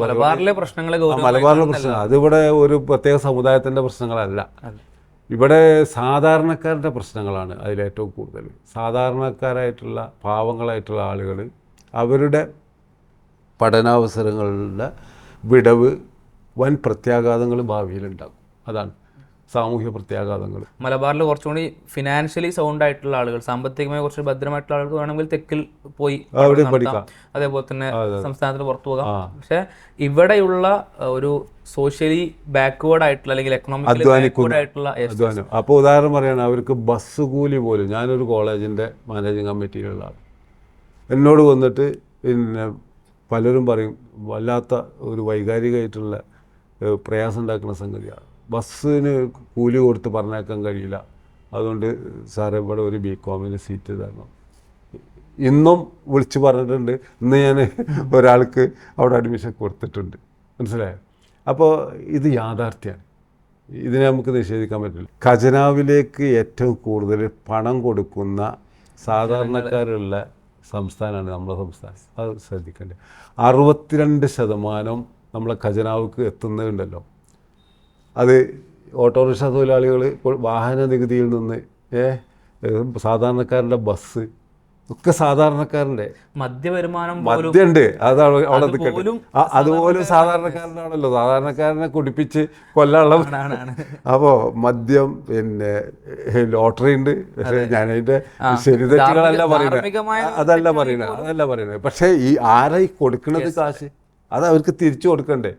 മലബാറിലെ പ്രശ്നങ്ങളെ മലബാറിലെ പ്രശ്നങ്ങൾ അതിവിടെ ഒരു പ്രത്യേക സമുദായത്തിന്റെ പ്രശ്നങ്ങളല്ല. ഇവിടെ സാധാരണക്കാരുടെ പ്രശ്നങ്ങളാണ് അതിലേറ്റവും കൂടുതൽ. സാധാരണക്കാരായിട്ടുള്ള പാവങ്ങളായിട്ടുള്ള ആളുകൾ അവരുടെ പഠനാവസരങ്ങളുടെ വിടവ് വൻ പ്രത്യാഘാതങ്ങൾ ഭാവിയിലുണ്ടാകും. അതാണ്. സാമൂഹ്യ പ്രത്യാഘാതങ്ങൾ. മലബാറിൽ കുറച്ചുകൂടി ഫിനാൻഷ്യലി സൗണ്ട് ആയിട്ടുള്ള ആളുകൾ സാമ്പത്തികമായി കുറച്ച് ഭദ്രമായിട്ടുള്ള ആളുകൾ വേണമെങ്കിൽ തെക്കിൽ പോയി. പഠിക്കാം. അതേപോലെ തന്നെ സംസ്ഥാനത്തിന് പുറത്തു പോകാം. പക്ഷെ ഇവിടെയുള്ള ഒരു സോഷ്യലി ബാക്ക്വേർഡ് ആയിട്ടുള്ള അല്ലെങ്കിൽ എക്കണോമിക്കലി ആയിട്ടുള്ള അപ്പോൾ ഉദാഹരണം പറയുകയാണ് അവർക്ക് ബസ് കൂലി പോലും ഞാനൊരു കോളേജിന്റെ മാനേജിങ് കമ്മിറ്റിയിലുള്ള ആൾ എന്നോട് വന്നിട്ട് പിന്നെ പലരും പറയും വല്ലാത്ത ഒരു വൈകാരികമായിട്ടുള്ള പ്രയാസം ഉണ്ടാക്കുന്ന സംഗതിയാണ്. ബസ്സിന് കൂലി കൊടുത്ത് പറഞ്ഞേക്കാൻ കഴിയില്ല. അതുകൊണ്ട് സാറേ ഇവിടെ ഒരു ബി കോമിന് സീറ്റ് തരണം. ഇന്നും വിളിച്ച് പറഞ്ഞിട്ടുണ്ട്. ഇന്ന് ഞാൻ ഒരാൾക്ക് അവിടെ അഡ്മിഷൻ കൊടുത്തിട്ടുണ്ട്. മനസ്സിലായോ? അപ്പോൾ ഇത് യാഥാർത്ഥ്യമാണ് ഇതിനെ നമുക്ക് നിഷേധിക്കാൻ പറ്റില്ല. ഖജനാവിലേക്ക് ഏറ്റവും കൂടുതൽ പണം കൊടുക്കുന്ന സാധാരണക്കാരുള്ള സംസ്ഥാനമാണ് നമ്മുടെ സംസ്ഥാനം. അത് ശ്രദ്ധിക്കേണ്ടത്. അറുപത്തിരണ്ട് ശതമാനം നമ്മളെ ഖജനാവുക്ക് എത്തുന്നുണ്ടല്ലോ അത് ഓട്ടോറിക്ഷ തൊഴിലാളികൾ ഇപ്പോൾ വാഹന നികുതിയിൽ നിന്ന് ഏ സാധാരണക്കാരുടെ ബസ് ഒക്കെ സാധാരണക്കാരന്റെ. മദ്യവരുമാനം പോലും മദ്യണ്ട് അതാണ് അവിടെ നിൽക്കട്ടെ അതുപോലും സാധാരണക്കാരനാണല്ലോ. സാധാരണക്കാരനെ കുടിപ്പിച്ച് കൊല്ലാനുള്ള അപ്പോ. അപ്പോൾ മദ്യം പിന്നെ ലോട്ടറി ഉണ്ട്. പക്ഷെ ഞാനതിന്റെ ശരി തെറ്റുകളല്ല പറയുന്നത്. അതല്ല പറയുന്നത്. അതല്ല പറയുന്നത്. പക്ഷെ ഈ ആരായി കൊടുക്കുന്നത് കാശ് അത് അവർക്ക് തിരിച്ചു കൊടുക്കണ്ടേ?